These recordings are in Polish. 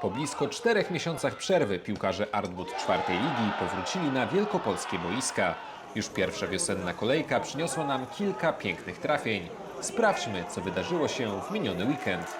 Po blisko czterech miesiącach przerwy piłkarze Artwood czwartej ligi powrócili na wielkopolskie boiska. Już pierwsza wiosenna kolejka przyniosła nam kilka pięknych trafień. Sprawdźmy, co wydarzyło się w miniony weekend.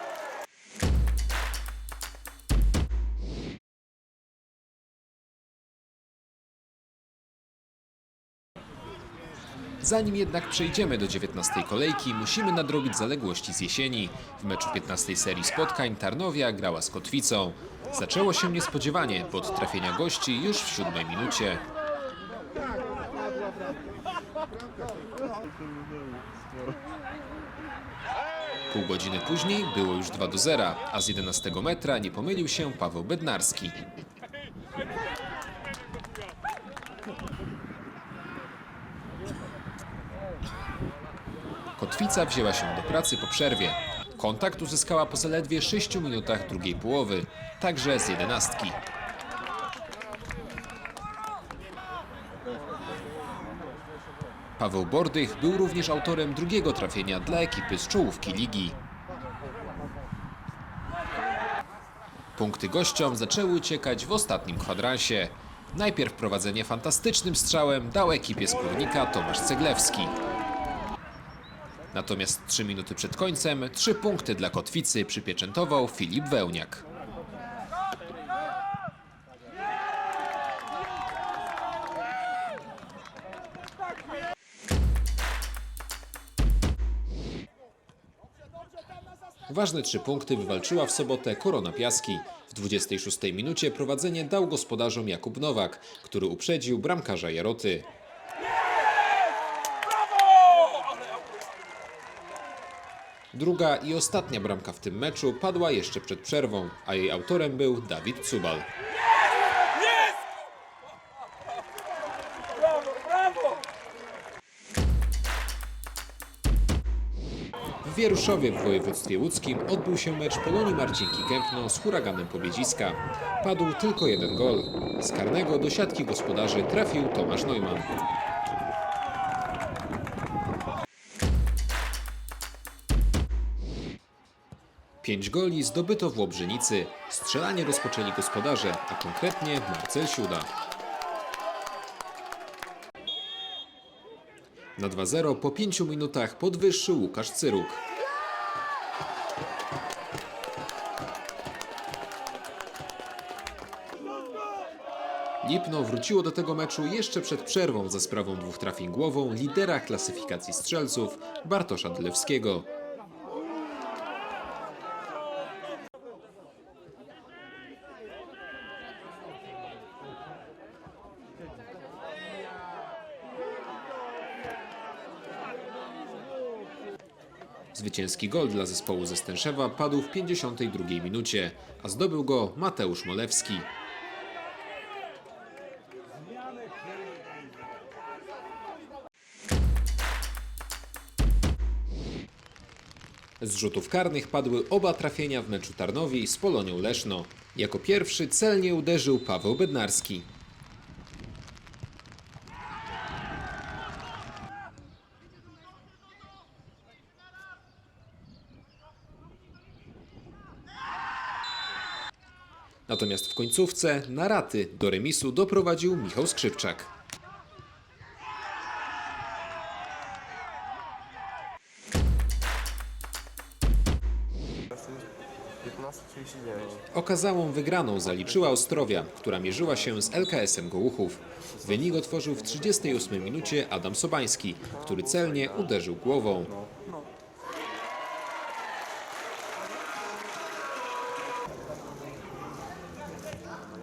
Zanim jednak przejdziemy do 19 kolejki, musimy nadrobić zaległości z jesieni. W meczu 15 serii spotkań Tarnowia grała z Kotwicą. Zaczęło się niespodziewanie, pod trafienia gości już w siódmej minucie. Pół godziny później było już 2 do 0, a z 11 metra nie pomylił się Paweł Bednarski. Kotwica wzięła się do pracy po przerwie. Kontakt uzyskała po zaledwie 6 minutach drugiej połowy, także z jedenastki. Paweł Bordych był również autorem drugiego trafienia dla ekipy z czołówki ligi. Punkty gościom zaczęły uciekać w ostatnim kwadransie. Najpierw prowadzenie fantastycznym strzałem dał ekipie skórnika Tomasz Ceglewski. Natomiast 3 minuty przed końcem trzy punkty dla Kotwicy przypieczętował Filip Wełniak. Ważne trzy punkty wywalczyła w sobotę Korona Piaski. W 26 minucie prowadzenie dał gospodarzom Jakub Nowak, który uprzedził bramkarza Jaroty. Druga i ostatnia bramka w tym meczu padła jeszcze przed przerwą, a jej autorem był Dawid Cubal. W Wieruszowie w województwie łódzkim odbył się mecz Polonii Marcinki Kępno z huraganem Pobiedziska. Padł tylko jeden gol. Z karnego do siatki gospodarzy trafił Tomasz Neumann. Pięć goli zdobyto w Łobrzynicy. Strzelanie rozpoczęli gospodarze, a konkretnie Marcel Siuda. Na 2-0 po 5 minutach podwyższył Łukasz Cyruk. Lipno wróciło do tego meczu jeszcze przed przerwą za sprawą dwóch trafień głową lidera klasyfikacji strzelców Bartosza Dylewskiego. Zwycięski gol dla zespołu ze Stęszewa padł w 52 minucie, a zdobył go Mateusz Molewski. Z rzutów karnych padły oba trafienia w meczu Tarnowi z Polonią Leszno. Jako pierwszy celnie uderzył Paweł Bednarski. Natomiast w końcówce na raty do remisu doprowadził Michał Skrzypczak. Okazałą wygraną zaliczyła Ostrowia, która mierzyła się z LKS-em Gołuchów. Wynik otworzył w 38 minucie Adam Sobański, który celnie uderzył głową.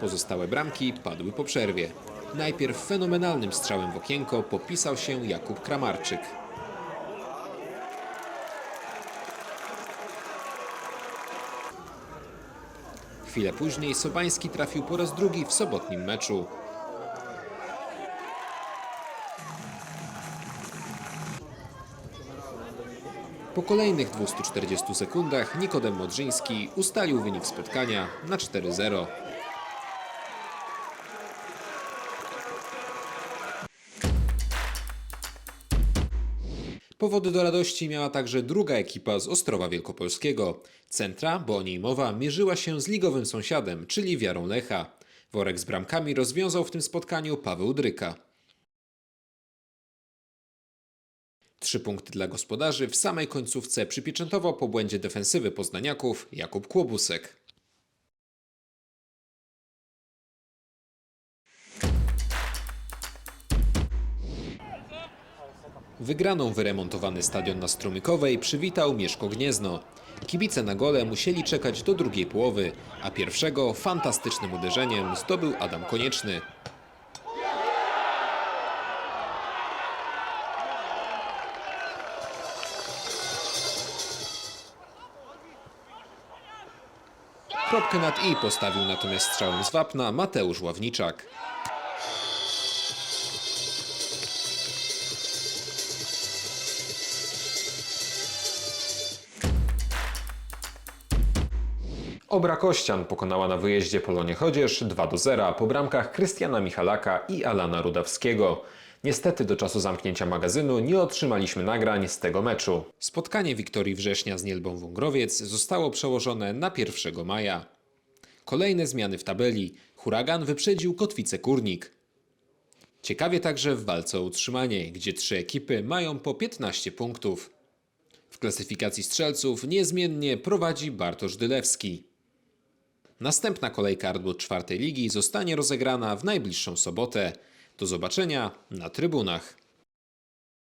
Pozostałe bramki padły po przerwie. Najpierw fenomenalnym strzałem w okienko popisał się Jakub Kramarczyk. Chwilę później Sobański trafił po raz drugi w sobotnim meczu. Po kolejnych 240 sekundach Nikodem Modrzyński ustalił wynik spotkania na 4-0. Powody do radości miała także druga ekipa z Ostrowa Wielkopolskiego. Centra, bo o niej mowa, mierzyła się z ligowym sąsiadem, czyli Wiarą Lecha. Worek z bramkami rozwiązał w tym spotkaniu Paweł Dryka. Trzy punkty dla gospodarzy w samej końcówce przypieczętował po błędzie defensywy poznaniaków Jakub Kłobusek. Wygraną wyremontowany stadion na Strumykowej przywitał Mieszko Gniezno. Kibice na gole musieli czekać do drugiej połowy, a pierwszego fantastycznym uderzeniem zdobył Adam Konieczny. Kropkę nad i postawił natomiast strzałem z wapna Mateusz Ławniczak. Obra Kościan pokonała na wyjeździe Polonię Chodzież 2 do 0 po bramkach Krystiana Michalaka i Alana Rudawskiego. Niestety do czasu zamknięcia magazynu nie otrzymaliśmy nagrań z tego meczu. Spotkanie Wiktorii Września z Nielbą Wągrowiec zostało przełożone na 1 maja. Kolejne zmiany w tabeli. Huragan wyprzedził Kotwicę Kurnik. Ciekawie także w walce o utrzymanie, gdzie trzy ekipy mają po 15 punktów. W klasyfikacji strzelców niezmiennie prowadzi Bartosz Dylewski. Następna kolejka Ardbut czwartej ligi zostanie rozegrana w najbliższą sobotę. Do zobaczenia na trybunach.